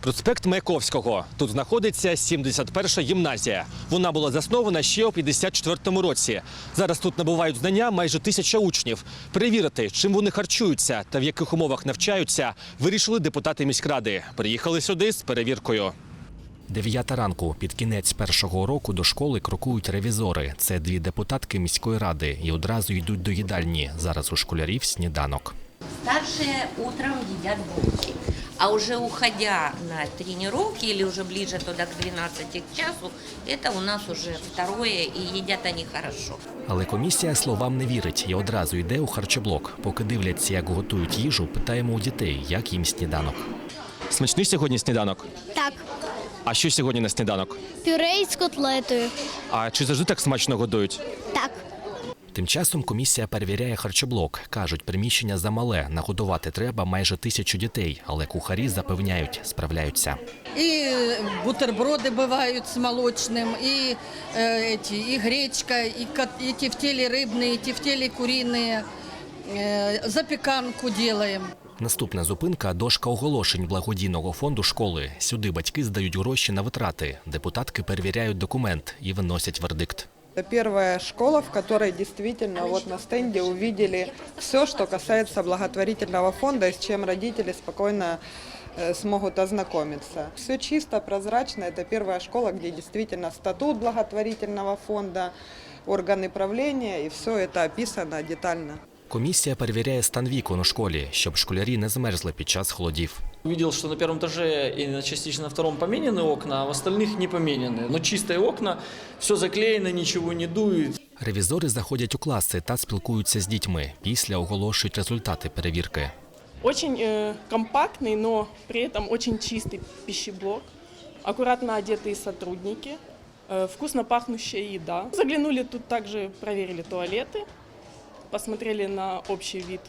Проспект Маяковського. Тут знаходиться 71-ша гімназія. Вона була заснована ще у 54-му році. Зараз тут набувають знання майже тисяча учнів. Перевірити, чим вони харчуються та в яких умовах навчаються, вирішили депутати міськради. Приїхали сюди з перевіркою. Дев'ята ранку під кінець першого року до школи крокують ревізори. Це дві депутатки міської ради і одразу йдуть до їдальні. Зараз у школярів сніданок. Старшие утром едят булки. А уже уходя на тренировки или уже ближе туда к 12 часу, это у нас уже второе, и едят они хорошо. Але комісія словам не вірить і одразу йде у харчоблок. Поки дивляться, як готують їжу, питаємо у дітей, як їм сніданок. Смачний сьогодні сніданок. Так, А що сьогодні на сніданок? пюре із котлетою. А чи завжди так смачно годують? Так, Тим часом комісія перевіряє харчоблок. кажуть, приміщення замале. Нагодувати треба майже тисячу дітей, але кухарі запевняють, справляються. И бутерброды бывают с молочным, и, э, эти, и гречка, и, кот- и тефтели рыбные, и тефтели куриные. Э, запеканку делаем. Наступна зупинка дошка оголошень благодійного фонду школи. Сюди батьки здають гроші на витрати. Депутатки перевіряють документ і виносять вердикт. Это первая школа, в которой действительно вот на стенде увидели все, что касается благотворительного фонда, и с чем родители спокойно э, смогут ознакомиться. Все чисто, прозрачно. Это первая школа, где действительно статут благотворительного фонда, органы правления, и все это описано детально. Комісія перевіряє стан вікон у школі, щоб школярі не змерзли під час холодів. Увидел, что на первом этаже и на- частично на втором поменены окна, а в остальных не поменены. Но чистые окна, все заклеено, ничего не дует. Ревізори заходять у класи та спілкуються з дітьми. Після оголошують результати перевірки. Очень э, компактный, но при этом очень чистый пищеблок, аккуратно одетые сотрудники, э, вкусно пахнущая еда. Заглянули тут также, проверили туалеты, посмотрели на общий вид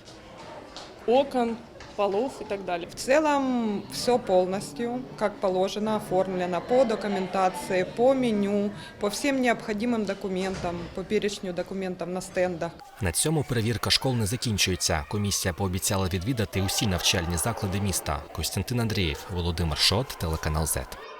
окон, полов и так далее. В целом все полностью, как положено, оформлено по документации, по меню, по всем необходимым документам, по перечню документов на стендах. На цьому перевірка школ не закінчується. Комісія пообіцяла відвідати усі навчальні заклади міста. Костянтин Андрієв, Володимир Шот, телеканал ЗЕТ.